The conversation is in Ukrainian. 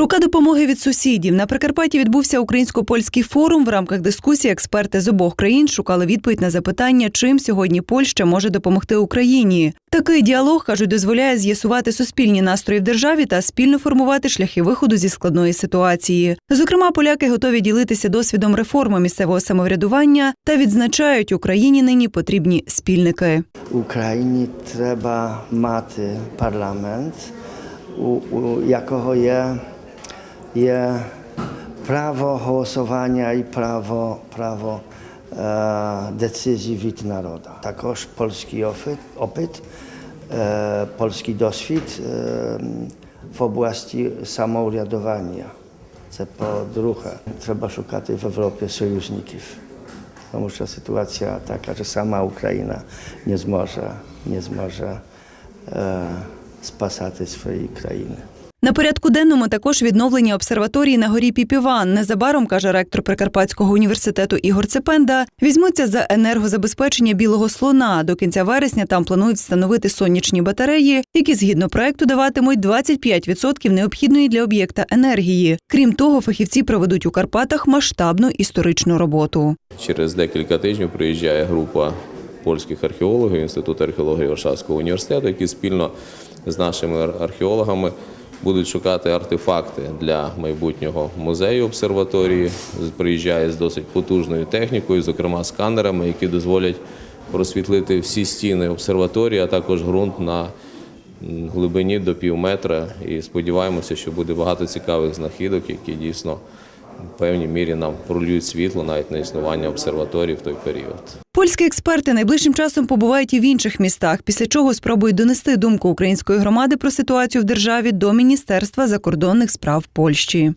Рука допомоги від сусідів на Прикарпатті відбувся українсько-польський форум. В рамках дискусії експерти з обох країн шукали відповідь на запитання, чим сьогодні Польща може допомогти Україні. Такий діалог кажуть, дозволяє з'ясувати суспільні настрої в державі та спільно формувати шляхи виходу зі складної ситуації. Зокрема, поляки готові ділитися досвідом реформи місцевого самоврядування та відзначають, Україні нині потрібні спільники. Україні треба мати парламент, у, у якого є, є право голосування і право, право е, decyzji від народу. Також польський опит, опит е, польський досвід е, в області самоврядування. Це по-друге, треба шукати в Європі союзників. Тому що ситуація така, що сама Україна не зможе, не зможе е, спасати свої країни. На порядку денному також відновлення обсерваторії на горі Піпіван. Незабаром, каже ректор Прикарпатського університету Ігор Цепенда, візьмуться за енергозабезпечення білого слона. До кінця вересня там планують встановити сонячні батареї, які згідно проекту даватимуть 25% необхідної для об'єкта енергії. Крім того, фахівці проведуть у Карпатах масштабну історичну роботу. Через декілька тижнів приїжджає група польських археологів Інституту археології Варшавського університету, які спільно з нашими археологами будуть шукати артефакти для майбутнього музею обсерваторії. Приїжджає з досить потужною технікою, зокрема сканерами, які дозволять просвітлити всі стіни обсерваторії, а також ґрунт на глибині до пів метра. І сподіваємося, що буде багато цікавих знахідок, які дійсно певній мірі нам пролюють світло навіть на існування обсерваторії в той період. Польські експерти найближчим часом побувають і в інших містах, після чого спробують донести думку української громади про ситуацію в державі до Міністерства закордонних справ Польщі.